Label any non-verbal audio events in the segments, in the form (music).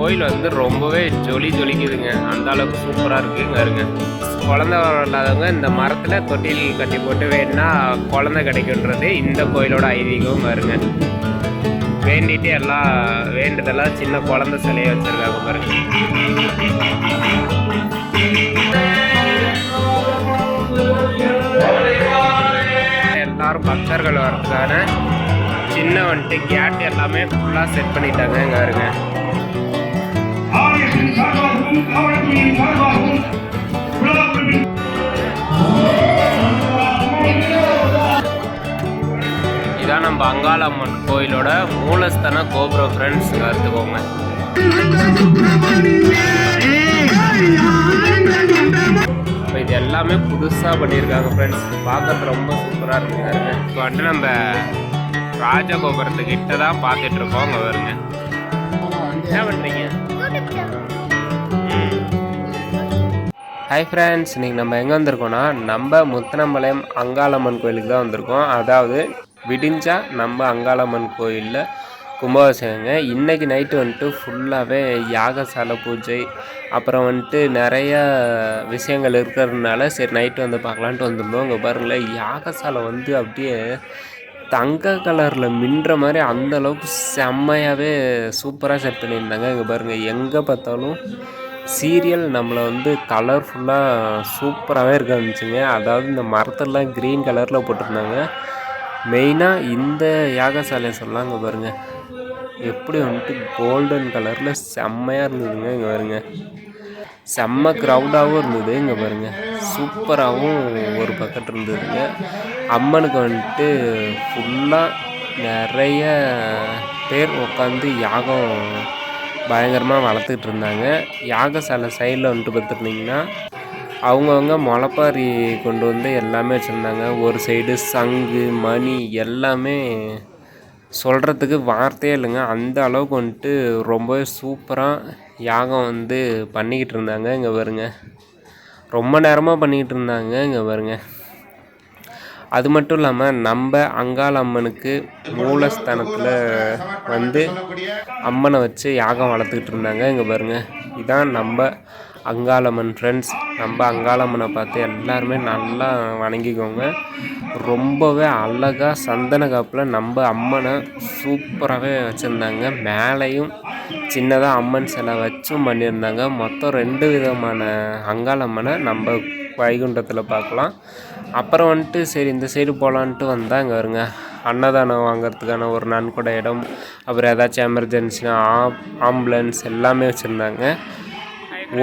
கோயில் வந்து ரொம்பவே ஜொலி ஜொலிக்குதுங்க. அந்த அளவுக்கு சூப்பராக இருக்குங்க இருங்க. குழந்தை வரம் இல்லாதவங்க இந்த மரத்தில் தொட்டில் கட்டி போட்டு வேணுன்னா குழந்தை கிடைக்குன்றது இந்த கோயிலோட ஐதீகம் பாருங்க வேண்டிட்டு எல்லாம் வேண்டதெல்லாம் சின்ன குழந்தை சிலையை வச்சுருக்காங்க பாருங்க. எல்லாரும் பக்தர்கள் வர்றதுக்கான சின்ன வந்துட்டு கேட் எல்லாமே ஃபுல்லாக செட் பண்ணிட்டாங்க இங்கே இருங்க. சார்பாகவும் காவல்துறையின் சார்பாகவும் இதான் நம்ம அங்காளம்மன் கோயிலோட மூலஸ்தான கோபுரம் ஃப்ரெண்ட்ஸ் கற்றுக்கோங்க இப்போ இது எல்லாமே புதுசாக பண்ணியிருக்காங்க ஃப்ரெண்ட்ஸ் பார்க்கறது ரொம்ப சூப்பராக இருக்குங்க. இப்போ வந்துட்டு நம்ம ராஜகோபுரத்துக்கிட்ட தான் பார்த்துட்ருக்கோம் அங்கே வருங்க என்ன பண்ணுறீங்க ஹாய் ஃப்ரெண்ட்ஸ் இன்றைக்கி நம்ம எங்கே வந்திருக்கோம்னா நம்ம முத்தனம்பாளையம் அங்காளம்மன் கோயிலுக்கு தான் வந்திருக்கோம். அதாவது விடிஞ்சா நம்ம அங்காளம்மன் கோயிலில் கும்பாபிஷேகங்க. இன்றைக்கி நைட்டு வந்துட்டு ஃபுல்லாகவே யாகசாலை பூஜை அப்புறம் வந்துட்டு நிறைய விஷயங்கள் இருக்கிறதுனால சரி நைட்டு வந்து பார்க்கலான்ட்டு வந்திருந்தோம். இங்கே பாருங்களேன் யாகசாலை வந்து அப்படியே தங்க கலரில் மின்ற மாதிரி அந்தளவுக்கு செம்மையாகவே சூப்பராக செட் பண்ணியிருந்தாங்க. இங்கே பாருங்கள் எங்கே பார்த்தாலும் சீரியல் நம்மளை வந்து கலர்ஃபுல்லாக சூப்பராகவே இருக்க இருந்துச்சுங்க அதாவது இந்த மரத்தெல்லாம் க்ரீன் கலரில் போட்டிருந்தாங்க. மெயினாக இந்த யாகசாலையை சொல்லலாம் இங்கே பாருங்கள் எப்படி வந்துட்டு கோல்டன் கலரில் செம்மையாக இருந்ததுங்க இங்கே பாருங்க. செம்ம க்ரௌடாகவும் இருந்தது இங்கே பாருங்கள் சூப்பராகவும் ஒரு பக்கத்து இருந்ததுங்க. அம்மனுக்கு வந்துட்டு ஃபுல்லாக நிறைய பேர் உட்காந்து யாகம் பயங்கரமாக வளர்த்துக்கிட்டு இருந்தாங்க. யாகசாலை சைடில் வந்துட்டு பார்த்துருந்தீங்கன்னா அவங்கவுங்க முளப்பாரி கொண்டு வந்து எல்லாமே வச்சுருந்தாங்க. ஒரு சைடு சங்கு மணி எல்லாமே சொல்கிறதுக்கு வார்த்தையே இல்லைங்க. அந்த அளவுக்கு வந்துட்டு ரொம்பவே சூப்பராக யாகம் வந்து பண்ணிக்கிட்டு இருந்தாங்க இங்கே பாருங்க. ரொம்ப நேரமாக பண்ணிக்கிட்டு இருந்தாங்க இங்கே பாருங்க. அது மட்டும் இல்லாமல் நம்ம அங்காள அம்மனுக்கு மூலஸ்தானத்தில் வந்து அம்மனை வச்சு யாகம் வளர்த்துக்கிட்டு இருந்தாங்க. இங்கே பாருங்கள் இதான் நம்ம அங்காளம்மன் ஃப்ரெண்ட்ஸ் நம்ம அங்காளம்மனை பார்த்து எல்லாருமே நல்லா வணங்கிக்கோங்க. ரொம்பவே அழகாக சந்தன காப்பில் நம்ம அம்மனை சூப்பராகவே வச்சுருந்தாங்க. மேலேயும் சின்னதாக அம்மன் சிலை வச்சும் பண்ணியிருந்தாங்க. மொத்தம் ரெண்டு விதமான அங்காளம்மனை நம்ம வைகுண்டத்தில் பார்க்கலாம். அப்புறம் வந்துட்டு சரி இந்த சைடு போகலான்ட்டு வந்தால் அங்கே வருங்க. அன்னதானம் வாங்குறதுக்கான ஒரு நன்கொடை இடம். அப்புறம் ஏதாச்சும் எமர்ஜென்சினா ஆம்புலன்ஸ் எல்லாமே வச்சுருந்தாங்க.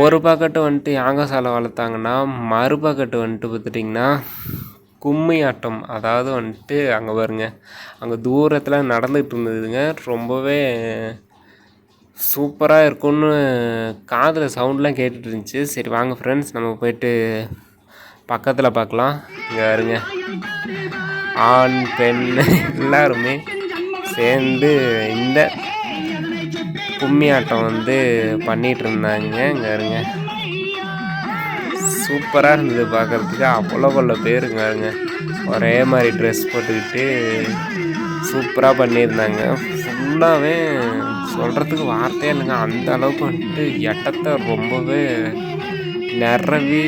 ஒரு பக்கெட்டு வந்துட்டு யாங்கசாலை வளர்த்தாங்கன்னா மறு பக்கெட்டு வந்துட்டு பார்த்துட்டிங்கன்னா கும்மி ஆட்டம் அதாவது வந்துட்டு அங்கே பாருங்க அங்கே தூரத்தில் நடந்துகிட்டு இருந்ததுங்க. ரொம்பவே சூப்பராக இருக்கும்னு காதில் சவுண்ட்லாம் கேட்டுட்டு இருந்துச்சு. சரி வாங்க ஃப்ரெண்ட்ஸ் நம்ம போயிட்டு பக்கத்தில் பார்க்கலாம் இங்கே வருங்க ஆண் பெண் எல்லாருமே சேர்ந்து இந்த கும்மி ஆட்டம் வந்து பண்ணிகிட்டு இருந்தாங்க இங்கே இருங்க சூப்பராக இருந்தது பார்க்குறதுக்கு அவ்வளோ கொள்ள பேருங்க. இருங்க ஒரே மாதிரி ட்ரெஸ் போட்டுக்கிட்டு சூப்பராக பண்ணியிருந்தாங்க. ஃபுல்லாகவே சொல்கிறதுக்கு வார்த்தையே இல்லைங்க. அந்த அளவுக்கு வந்துட்டு எட்டத்தை ரொம்பவே நிறவி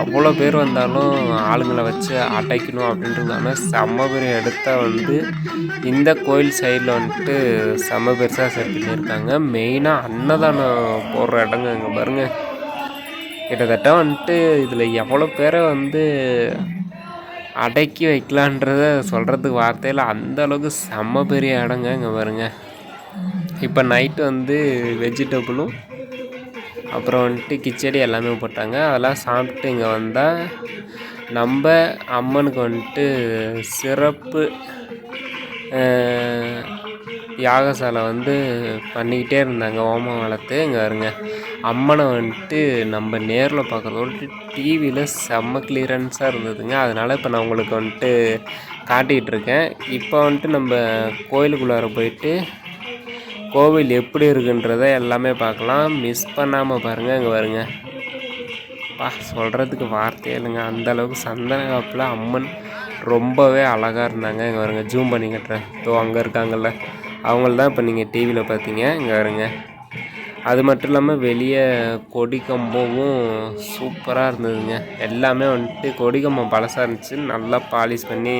எவ்வளோ பேர் வந்தாலும் ஆளுங்களை வச்சு அடைக்கணும் அப்படின்றதான செம்ம பெரிய இடத்த வந்து இந்த கோயில் சைடில் வந்துட்டு செம்ம பெருசாக செட் பண்ணியிருக்காங்க. மெயினாக அன்னதானம் போடுற இடங்க இங்கே பாருங்க. கிட்டத்தட்ட வந்துட்டு இதில் எவ்வளோ பேரை வந்து அடக்கி வைக்கலான்றத சொல்கிறதுக்கு வார்த்தையில் அந்த அளவுக்கு செம்ம பெரிய இடங்க இங்கே பாருங்க. இப்போ நைட்டு வந்து வெஜிடபிளும் அப்புறம் வந்துட்டு கிச்சடி எல்லாமே போட்டாங்க. அதெல்லாம் சாப்பிட்டு இங்கே வந்தால் நம்ம அம்மனுக்கு வந்துட்டு சிறப்பு யாகசாலை வந்து பண்ணிக்கிட்டே இருந்தாங்க ஓமம் வளர்த்து. இங்கே வருங்க அம்மனை வந்துட்டு நம்ம நேரில் பார்க்குறதோட டிவியில் செம்ம கிளியரன்ஸாக இருந்ததுங்க. அதனால் இப்போ நான் உங்களுக்கு வந்துட்டு காட்டிகிட்ருக்கேன் இப்போ வந்துட்டு நம்ம கோயிலுக்குள்ளார போயிட்டு கோவில் எப்படி இருக்குன்றத எல்லாமே பார்க்கலாம். மிஸ் பண்ணாமல் பாருங்கள் இங்கே வருங்க பா சொல்கிறதுக்கு வார்த்தையே இல்லைங்க. அந்த அளவுக்கு சந்தன காப்பில் அம்மன் ரொம்பவே அழகாக இருந்தாங்க. இங்கே வருங்க ஜூம் பண்ணி கட்டுறேன். தோ அங்கே இருக்காங்கல்ல. அவங்கள தான் இப்போ நீங்கள் டிவியில் பார்த்தீங்க. இங்கே வருங்க அது மட்டும் இல்லாமல் வெளியே கொடிக்கம்பவும் சூப்பராக இருந்ததுங்க. எல்லாமே வந்துட்டு கொடிக்கம்பம் பழசாக இருந்துச்சு நல்லா பாலிஷ் பண்ணி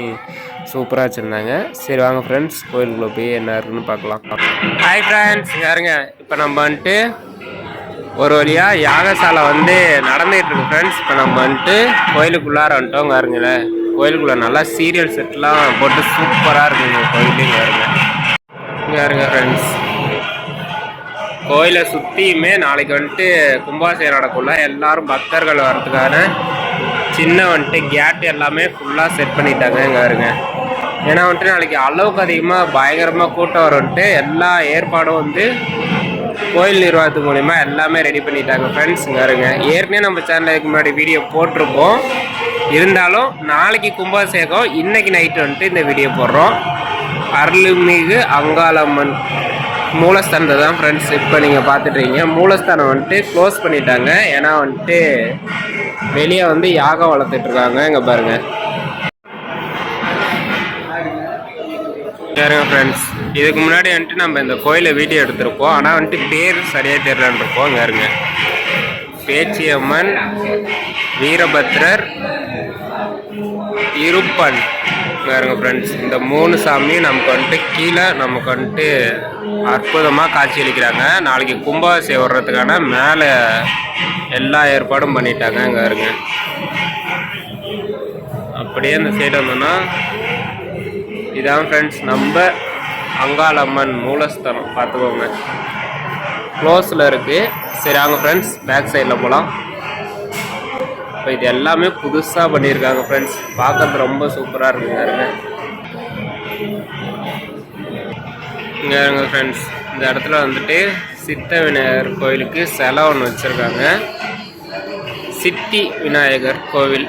சூப்பராக வச்சுருந்தாங்க. சரி வாங்க ஃப்ரெண்ட்ஸ் கோயிலுக்குள்ளே போய் என்ன இருக்குன்னு பார்க்கலாம். ஹாய் ஃப்ரெண்ட்ஸ் யாருங்க இப்போ நம்ம வந்துட்டு ஒரு வழியாக யாகசாலை வந்து நடந்துகிட்டு இருக்கு ஃப்ரெண்ட்ஸ் இப்போ நம்ம வந்துட்டு கோயிலுக்குள்ளார வந்துட்டோம் பாருங்களே கோயிலுக்குள்ளே நல்லா சீரியல் செட்லாம் போட்டு சூப்பராக இருக்குங்க கோயிலுங்க பாருங்க. இங்கே இருங்க ஃப்ரெண்ட்ஸ் கோயிலை சுற்றியுமே நாளைக்கு வந்துட்டு கும்பாசை நடக்குள்ள எல்லாரும் பக்தர்கள் வர்றதுக்கான சின்ன வந்துட்டு கேட் எல்லாமே ஃபுல்லாக செட் பண்ணிட்டாங்க இங்கே இருங்க ஏன்னா வந்துட்டு நாளைக்கு அளவுக்கு அதிகமாக பயங்கரமாக கூட்டம் வரும்ட்டு எல்லா ஏற்பாடும் வந்து கோயில் நிர்வாகத்து மூலிமா எல்லாமே ரெடி பண்ணிட்டாங்க ஃப்ரெண்ட்ஸ் இங்கே இருங்க ஏற்கனவே நம்ம சேனலில் இதுக்கு முன்னாடி வீடியோ போட்டிருப்போம். இருந்தாலும் நாளைக்கு கும்பாபிஷேகம் இன்றைக்கி நைட்டு வந்துட்டு இந்த வீடியோ போடுறோம். அருள்மிகு அங்காளம்மன் மூலஸ்தானத்தை தான் ஃப்ரெண்ட்ஸ் இப்போ நீங்கள் பார்த்துட்ருக்கீங்க மூலஸ்தானம் வந்துட்டு க்ளோஸ் பண்ணிட்டாங்க. ஏன்னா வந்துட்டு வெளியே வந்து யாகம் வளர்த்துட்ருக்காங்க. இங்கே பாருங்கள் சரிங்க ஃப்ரெண்ட்ஸ் இதுக்கு முன்னாடி வந்துட்டு நம்ம இந்த கோயிலை வீடியோ எடுத்திருப்போம். ஆனால் வந்துட்டு பேர் சரியாக தெரியலன்னு இருப்போம் இங்கே இருங்க பேச்சியம்மன் வீரபத்ரர் இருப்பன். பாருங்க ஃப்ரெண்ட்ஸ் இந்த மூணு சாமியும் நமக்கு வந்துட்டு கீழே நமக்கு வந்துட்டு அற்புதமாக காட்சியளிக்கிறாங்க நாளைக்கு கும்பாபிஷேகம் வர்றதுக்கான மேலே எல்லா ஏற்பாடும் பண்ணிட்டாங்க இங்கே இருங்க அப்படியே அந்த சைடு வந்தோம்னா இதான் ஃப்ரெண்ட்ஸ் நம்ம அங்காளம்மன் மூலஸ்தலம். பார்த்துக்கோங்க. க்ளோஸில் இருக்குது சரி அவங்க ஃப்ரெண்ட்ஸ் பேக் சைடில் போகலாம் இப்போ இது எல்லாமே புதுசாக பண்ணியிருக்காங்க ஃப்ரெண்ட்ஸ் பார்க்கறது ரொம்ப சூப்பராக இருக்குங்க இருங்க இங்கே இருங்க ஃப்ரெண்ட்ஸ் இந்த இடத்துல வந்துட்டு சித்த விநாயகர் கோயிலுக்கு சிலை ஒன்று வச்சுருக்காங்க. சித்தி விநாயகர் கோவில்.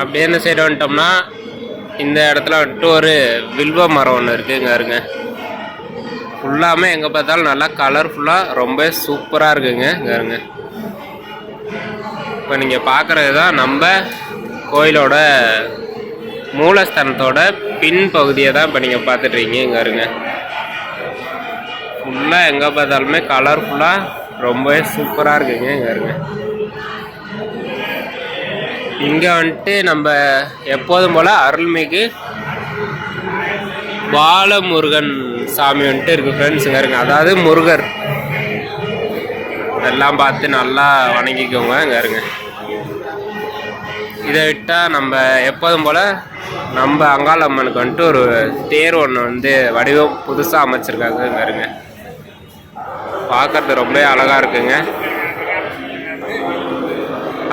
அப்படியே என்ன சைடு வந்துட்டோம்னா இந்த இடத்துல வந்துட்டு ஒரு வில்வ மரம் ஒன்று இருக்குங்க இருங்க ஃபுல்லாமே எங்கே பார்த்தாலும் நல்லா கலர்ஃபுல்லாக ரொம்ப சூப்பராக இருக்குங்க இங்கே இருங்க இப்போ நீங்கள் பார்க்குறது தான் நம்ம கோயிலோட மூலஸ்தானத்தோட பின் பகுதியை தான் இப்போ நீங்கள் பார்த்துட்ருக்கீங்க இங்கே இருங்க. ஃபுல்லாக எங்கே பார்த்தாலுமே கலர்ஃபுல்லாக ரொம்பவே சூப்பராக இருக்குங்க இங்கே இருங்க. இங்கே வந்துட்டு நம்ம எப்போதும் போல் அருள்மிகு பாலமுருகன் சாமி வந்துட்டு இருக்குது ஃப்ரெண்ட்ஸுங்க இருங்க. அதாவது முருகர். எல்லாம் பார்த்து நல்லா வணங்கிக்கோங்க இங்கே இருங்க. இதை விட்டால் நம்ம எப்போதும் போல் நம்ம அங்காளம்மனுக்கு வந்துட்டு ஒரு தேர் ஒன்று வந்து வடிவம் புதுசாக அமைச்சிருக்காங்க இங்கே இருங்க. பார்க்கறது ரொம்ப அழகாக இருக்குங்க.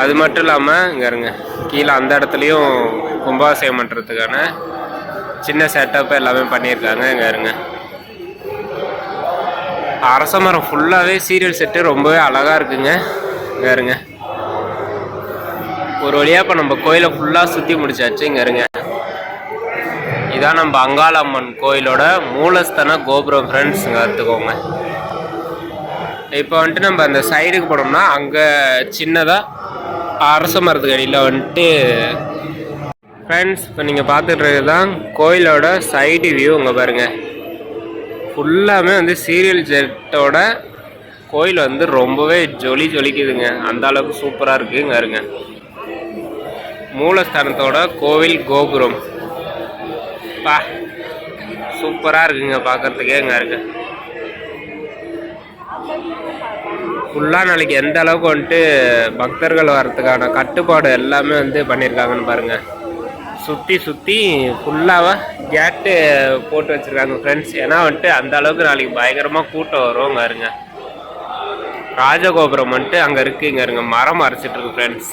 அது மட்டும் இல்லாமல் இங்கே இருங்க. கீழே அந்த இடத்துலையும் கும்பாபிஷேகம் பண்ணுறதுக்கான சின்ன செட்டப்பு எல்லாமே பண்ணியிருக்காங்க இங்கே இருங்க. அரச மரம் ஃபுல்லாகவே சீரியல் செட்டு ரொம்பவே அழகாக இருக்குங்க. இங்கே இருங்க. ஒரு வழியாக இப்போ நம்ம கோயிலை ஃபுல்லாக சுற்றி முடிச்சாச்சு இங்கே இருங்க. இதான் நம்ம அங்காளம்மன் கோயிலோட மூலஸ்தான கோபுரம் ஃப்ரெண்ட்ஸ் இங்கே எடுத்துக்கோங்க. இப்போ வந்துட்டு நம்ம அந்த சைடுக்கு போனோம்னா அங்கே சின்னதாக அரச மரத்துக்கு அடியில் வந்துட்டு ஃப்ரெண்ட்ஸ் இப்போ நீங்கள் பார்த்துட்டு தான் கோயிலோட சைடு வியூ இங்கே பாருங்கள் ஃபுல்லாமே வந்து சீரியல் ஜெட்டோட கோயில் வந்து ரொம்பவே ஜொலி ஜொலிக்குதுங்க. அந்த அளவுக்கு சூப்பராக இருக்குங்க இருங்க மூலஸ்தானத்தோட கோவில் கோபுரம். பா சூப்பராக இருக்குங்க பார்க்குறதுக்கே இங்கே இருக்கு. ஃபுல்லாக நாளைக்கு எந்த அளவுக்கு வந்துட்டு பக்தர்கள் வர்றதுக்கான கட்டுப்பாடு எல்லாமே வந்து பண்ணியிருக்காங்கன்னு பாருங்கள் சுற்றி சுற்றி ஃபுல்லாக கேட்டு போட்டு வச்சுருக்காங்க ஃப்ரெண்ட்ஸ் ஏன்னா வந்துட்டு அந்த அளவுக்கு நாளைக்கு பயங்கரமாக கூட்டம் வரும் இருங்க ராஜகோபுரம் வந்துட்டு அங்கே இருக்குது இங்கே இருங்க. மரம் அரைச்சிட்ருக்கு ஃப்ரெண்ட்ஸ்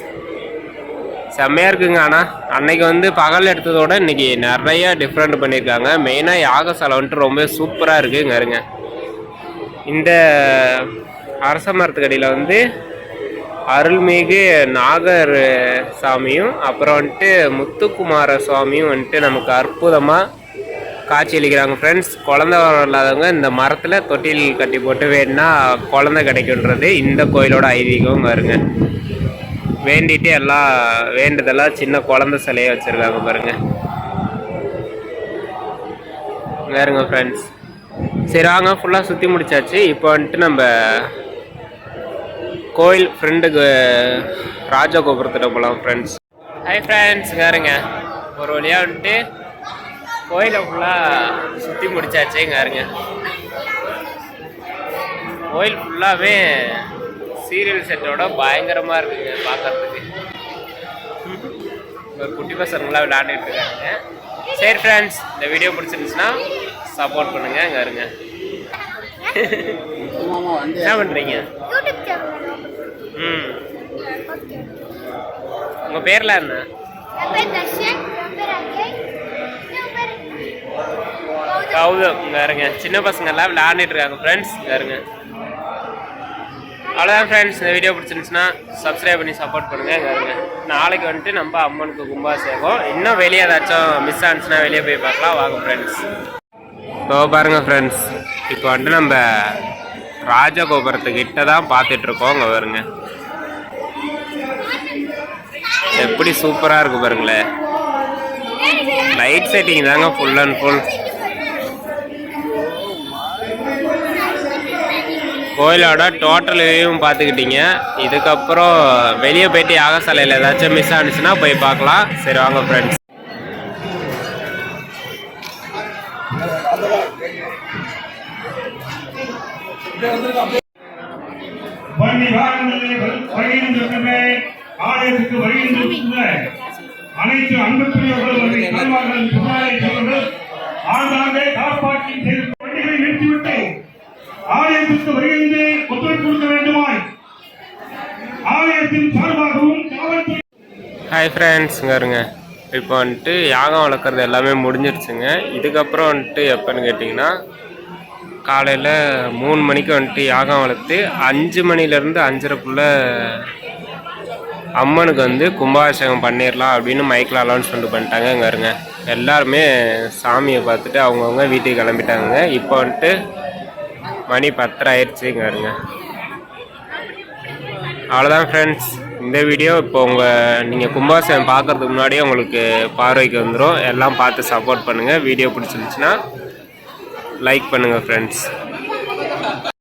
செம்மையாக இருக்குங்க ஆனால் அன்னைக்கு வந்து பகல் எடுத்ததோட இன்னைக்கு நிறைய டிஃப்ரெண்ட் பண்ணியிருக்காங்க. மெயினாக யாகசாலை வந்துட்டு ரொம்ப சூப்பராக இருக்குது இங்கே இருங்க. இந்த அரச மரத்துக்கடியில் வந்து அருள்மிகு நாகர் சாமியும் அப்புறம் வந்துட்டு முத்துக்குமார சுவாமியும் வந்துட்டு நமக்கு அற்புதமாக காட்சியளிக்கிறாங்க ஃப்ரெண்ட்ஸ் குழந்த இல்லாதவங்க இந்த மரத்தில் தொட்டில் கட்டி போட்டு வேணுன்னா குழந்தை கிடைக்குன்றது இந்த கோயிலோட ஐதீகம் பாருங்க. வேண்டிட்டு எல்லாம் வேண்டுதெல்லாம் சின்ன குழந்த சிலையை வச்சுருக்காங்க பாருங்க. வேறுங்க ஃப்ரெண்ட்ஸ் சரி வாங்க ஃபுல்லாக சுற்றி முடிச்சாச்சு. இப்போ வந்துட்டு நம்ம கோயில் ஃப்ரெண்டுக்கு ராஜகோபுரத்தில் போகலாம் ஃப்ரெண்ட்ஸ் ஹாய் ஃப்ரெண்ட்ஸ் பாருங்க. ஒரு வழியாக வந்துட்டு கோயிலை ஃபுல்லாக சுற்றி முடிச்சாச்சு பாருங்க. கோயில் ஃபுல்லாகவே சீரியல் செட்டோட பயங்கரமாக இருக்குங்க பார்க்கறதுக்கு ஒரு குட்டி பசங்களாம் விளையாண்டுட்டு இருக்காங்க. சரி ஃப்ரெண்ட்ஸ் இந்த வீடியோ பிடிச்சிருந்துச்சுன்னா சப்போர்ட் பண்ணுங்க இங்கே இருங்க (laughs) என்ன பண்ணுறீங்க உங்கள் பேர்லாம் என்ன? கௌதம். இங்கே இருங்க. சின்ன பசங்கள்லாம் விளையாண்டுட்டு இருக்காங்க. ஃப்ரெண்ட்ஸ் இங்கே இருங்க. அவ்வளோதான் ஃப்ரெண்ட்ஸ் இந்த வீடியோ பிடிச்சிருந்துச்சுன்னா சப்ஸ்கிரைப் பண்ணி சப்போர்ட் பண்ணுங்க. இங்கே இருங்க. நாளைக்கு வந்துட்டு நம்ம அம்மனுக்கு கும்பாசேகம் இன்னும் வெளியே ஏதாச்சும் மிஸ் ஆனிச்சுன்னா வெளியே போய் பார்க்கலாம். வாங்க ஃப்ரெண்ட்ஸ் இப்போ பாருங்க ஃப்ரெண்ட்ஸ் இப்போ வந்துட்டு நம்ம ராஜகோபுரத்துக்கிட்ட தான் பார்த்துட்டு இருக்கோம். இங்கே பாருங்க. எப்படி சூப்பராக இருக்கு பாருங்களேன் லைட் செட்டிங் தாங்க ஃபுல் அண்ட் ஃபுல் கோயிலோட டோட்டல் வியூவும் பார்த்துக்கிட்டீங்க. இதுக்கப்புறம் வெளியே போயிட்டு யாகசாலையில் ஏதாச்சும் மிஸ் ஆனிச்சுன்னா போய் பார்க்கலாம். சரி வாங்க ஃப்ரெண்ட்ஸ் வண்டி வாகனங்களில் வருகின்ற ஆலயத்துக்கு வருகின்ற அனைத்து அன்புக்குரியவர்களும் அதை தலைவர்கள் புகாரர்கள் ஆண்டாண்டே காப்பாற்றி செய்து நிறுத்திவிட்டு ஆலயத்திற்கு வருகின்ற ஒத்துழைப்பு கொடுக்க வேண்டுமாய். ஆலயத்தின் சார்பாகவும் காவல்துறை ஹாய் ஃப்ரெண்ட்ஸ் இருங்க இப்போ வந்துட்டு யாகம் வளர்க்குறது எல்லாமே முடிஞ்சிருச்சுங்க. இதுக்கப்புறம் வந்துட்டு எப்போன்னு கேட்டிங்கன்னா காலையில் மூணு மணிக்கு வந்துட்டு யாகம் வளர்த்து அஞ்சு மணிலேருந்து அஞ்சரைக்குள்ளே அம்மனுக்கு வந்து கும்பாபிஷேகம் பண்ணிடலாம் அப்படின்னு மைக்கில் அலௌன்ஸ்மெண்ட் பண்ணிட்டாங்க இங்கே இருங்க. எல்லாருமே சாமியை பார்த்துட்டு அவங்கவுங்க வீட்டுக்கு கிளம்பிட்டாங்க. இப்போ வந்துட்டு மணி பத்தரை ஆயிடுச்சு இங்கே இருங்க. அவ்வளோதான் ஃப்ரெண்ட்ஸ் இந்த வீடியோ இப்போ உங்கள் நீங்கள் கும்பாபிஷேகம் பார்க்கறதுக்கு முன்னாடியே உங்களுக்கு பார்வைக்கு வந்துடும் எல்லாம் பார்த்து சப்போர்ட் பண்ணுங்கள் வீடியோ பிடிச்சிருந்துச்சுன்னா லைக் பண்ணுங்கள் ஃப்ரெண்ட்ஸ்